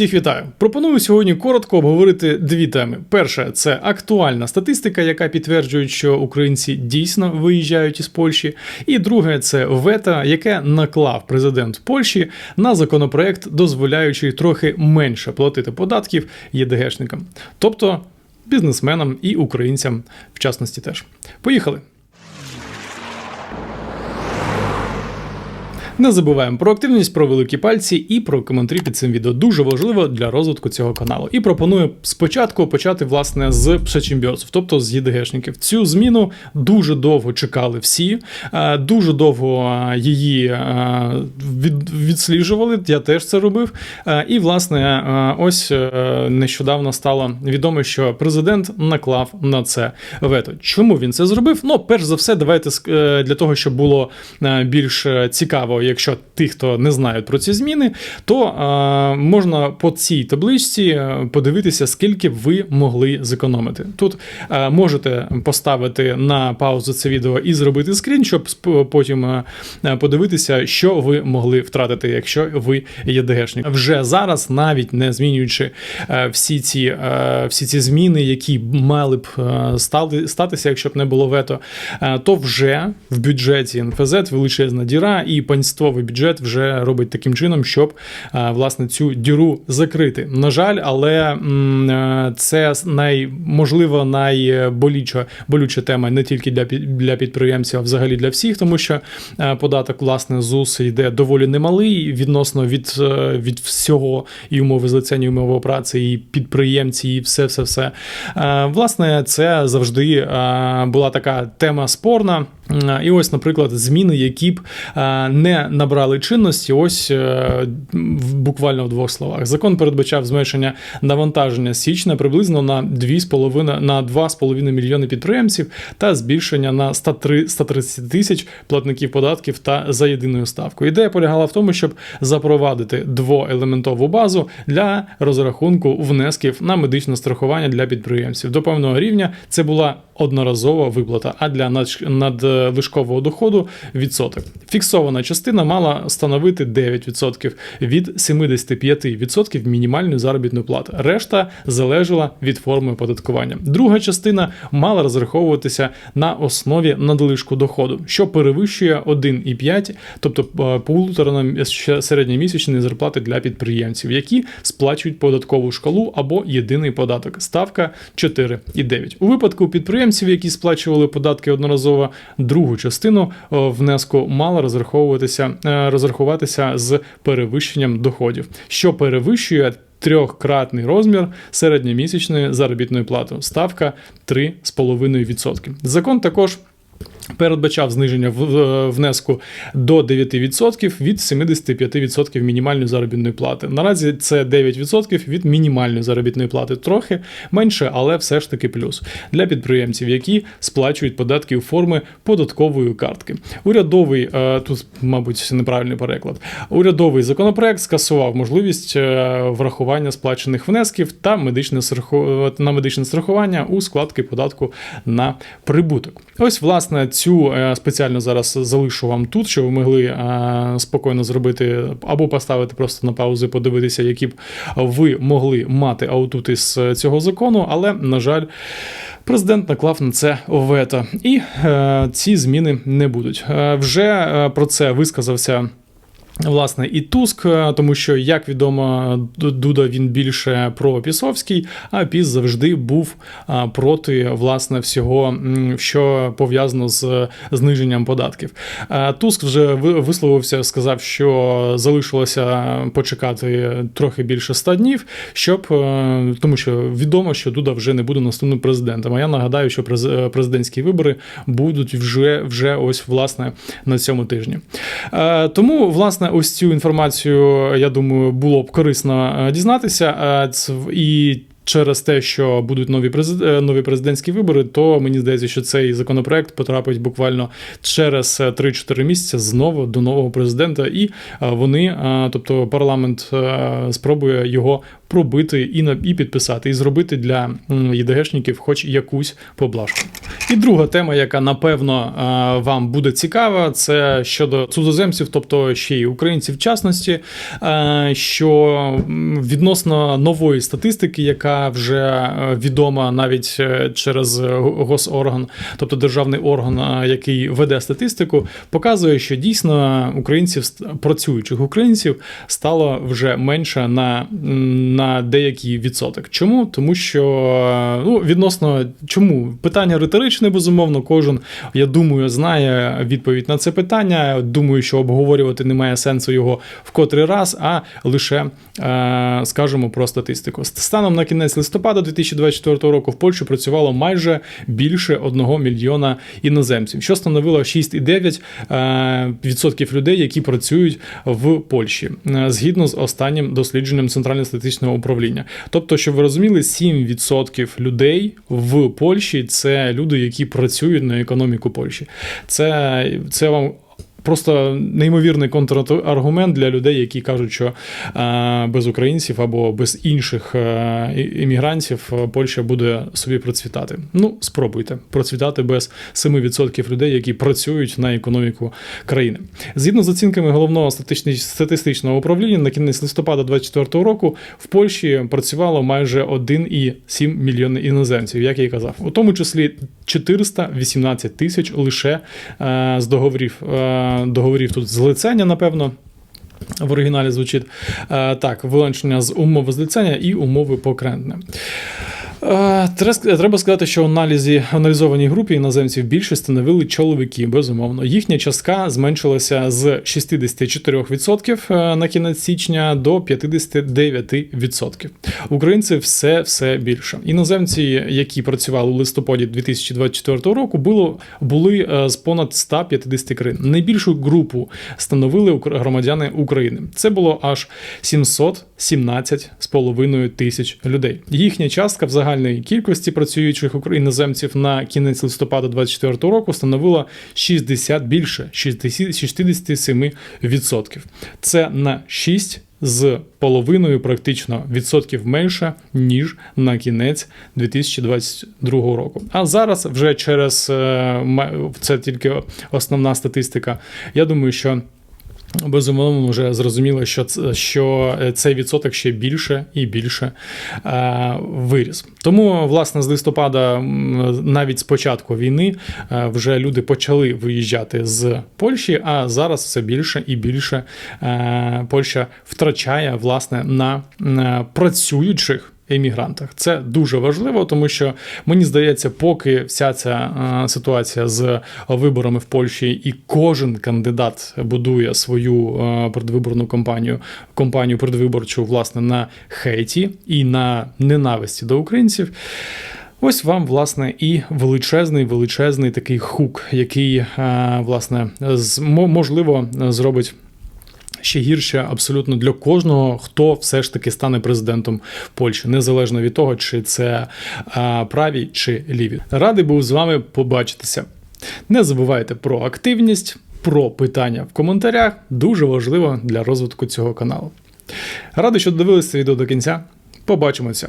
Всіх вітаю. Пропоную сьогодні коротко обговорити дві теми. Перша це актуальна статистика, яка підтверджує, що українці дійсно виїжджають із Польщі. І друге це вето, яке наклав президент Польщі на законопроект, дозволяючи трохи менше платити податків ЄДГшникам, тобто бізнесменам і українцям в частності теж. Поїхали. Не забуваємо про активність, про великі пальці і про коментарі під цим відео. Дуже важливо для розвитку цього каналу. І пропоную спочатку почати власне з пшечімбіозів, тобто з ЄДГшників. Цю зміну дуже довго чекали всі, е, дуже довго е, її е, відсліджували. Я теж це робив. І власне, ось нещодавно стало відомо, що президент наклав на це вето. Чому він це зробив? Ну, перш за все, давайте для того, щоб було більш цікаво, якщо ті, хто не знають про ці зміни, то е, можна по цій табличці е, подивитися, скільки б ви могли зекономити. Тут е, можете поставити на паузу це відео і зробити скрін, щоб потім е, е, подивитися, що ви могли втратити, якщо ви є ДГшник. Вже зараз, навіть не змінюючи е, всі ці, е, всі ці зміни, які мали б е, стали, статися, якщо б не було вето, е, то вже в бюджеті НФЗ величезна діра, і панствовий бюджет вже робить таким чином, щоб е, власне цю діру закрити. На жаль, але е, це най, можливо найболюча болюча тема не тільки для для підприємців, а взагалі для всіх, тому що е, податок власне ЗУС йде доволі немалий відносно від, від всього і умови злицення, і умови праці, і підприємці, і все, все, все. Власне, це завжди була така тема спорна. Е, І ось, наприклад, зміни, які б е, не набрали чинності, ось е, буквально в двох словах. Закон передбачав зменшення навантаження січня приблизно на 2,5 на 2,5 мільйони підприємців та збільшення на 103 130 тисяч платників податків та за єдиною ставкою. Ідея полягала в тому, щоб запровадити двоелементову базу для розрахунку внесків на медичне страхування для підприємців. До певного рівня це була одноразова виплата, а для надш- надлишкового доходу відсоток. Фіксована частина мала становити 9% від 75% мінімальної заробітної плати. Решта залежала від форми оподаткування. Друга частина мала розраховуватися на основі надлишку доходу, що перевищує 1,5, тобто е, полутора середньомісячної зарплати для підприємців, які сплачують податкову шкалу або єдиний податок. Ставка 4,9. У випадку підприємців, які сплачували податки одноразово, другу частину е, внеску мала розраховуватися е, розрахуватися з перевищенням доходів, що перевищує. Трьохкратний розмір середньомісячної заробітної плати. Ставка 3,5%. Закон також передбачав зниження внеску до 9% від 75% мінімальної заробітної плати. Наразі це 9% від мінімальної заробітної плати. Трохи менше, але все ж таки плюс для підприємців, які сплачують податки у форми податкової картки. Урядовий е, тут, мабуть, неправильний переклад. Урядовий законопроект скасував можливість е, врахування сплачених внесків та медичне на медичне страхування у складки податку на прибуток. Ось, власне, цю е, спеціально зараз залишу вам тут, щоб ви могли е, спокійно зробити або поставити просто на паузу, і подивитися, які б ви могли мати аутут із е, цього закону, але, на жаль, Президент наклав на це вето, і ці зміни не будуть. Вже про це висказався. Власне, і Туск, е, тому що, як відомо, Дуда він більше про Пісовський, а Піс завжди був проти власне всього, що пов'язано з зниженням податків. Е, Туск вже висловився, сказав, що залишилося почекати трохи більше 100 днів, щоб е, тому, що відомо, що Дуда вже не буде наступним президентом. А я нагадаю, що президентські вибори будуть вже, вже ось власне на цьому тижні. Тому, власне, ось цю інформацію, я думаю, було б корисно е, дізнатися. Е, І через те, що будуть нові е, нові президентські вибори, то мені здається, що цей законопроект потрапить буквально через е, 3-4 місяці знову до нового президента, і вони, тобто парламент, спробує його пробити і на і підписати, і зробити для ЄДГшників хоч якусь поблажку. І друга тема, яка напевно е, вам буде цікава, це щодо цудоземців, тобто ще й українців в частності, е, що відносно нової статистики, яка вже е, відома навіть через госорган, тобто державний орган, який веде статистику, показує, що дійсно українців працюючих українців стало вже менше на, на деякий відсоток. Чому? Тому що е, ну, відносно чому питання риторичне, безумовно, кожен, я думаю, знає відповідь на це питання. Думаю, що обговорювати немає сенсу його в котрий раз, а лише е, скажемо про статистику. Станом на кінець листопада 2024 року в Польщі працювало майже більше 1 мільйона іноземців, що становило 6,9% е, людей, які працюють в Польщі, згідно з останнім дослідженням Центрального статистичного управління. Тобто, щоб ви розуміли, 7% людей в Польщі це люди, які працюють на економіку Польщі. Це, це вам. Просто неймовірний контраргумент для людей, які кажуть, що е, без українців або без інших е, іммігрантів е, Польща буде собі процвітати. Ну, спробуйте процвітати без 7% людей, які працюють на економіку країни. Згідно з оцінками головного статистичного управління, на кінець листопада 2024 року в Польщі працювало майже 1,7 мільйони іноземців, як я і казав, у тому числі 418 тисяч лише з договорів. Договорів тут злицення, напевно. В оригіналі звучить Е, так: вилучення з умови злицення і умови покрентне. Е, Треба сказати, що в аналізі аналізованій групі іноземців більше становили чоловіки, безумовно. Їхня частка зменшилася з 64% е, на кінець січня до 59%. Українців все все більше. Іноземці, які працювали у листопаді 2024 року, було були е, з понад 150 країн. Найбільшу групу становили громадяни України. Це було аж 717,5 тисяч людей. Їхня частка в загальній кількості працюючих іноземців на кінець листопада 2024 року становила 60 більше 67%. Це на 6 з половиною практично відсотків менше, ніж на кінець 2022 року. А зараз вже через е, це тільки основна статистика. Я думаю, що. Безумовно, вже зрозуміло, що що е, цей відсоток ще більше і більше е, виріс. Тому, власне, з листопада, навіть з початку війни, е, вже люди почали виїжджати з Польщі, а зараз все більше і більше е, Польща втрачає власне на, на працюючих. Емігрантах це дуже важливо, тому що мені здається, поки вся ця е, ситуація з виборами в Польщі і кожен кандидат будує свою е, предвиборну кампанію, кампанію предвиборчу власне на хейті і на ненависті до українців. Ось вам, власне, і величезний, величезний такий хук, який, е, власне, можливо, зробить ще гірше абсолютно для кожного, хто все ж таки стане президентом Польщі, незалежно від того, чи це праві чи ліві. Радий був з вами побачитися. Не забувайте про активність, про питання в коментарях. Дуже важливо для розвитку цього каналу. Радий, що додивилися відео до кінця. Побачимося.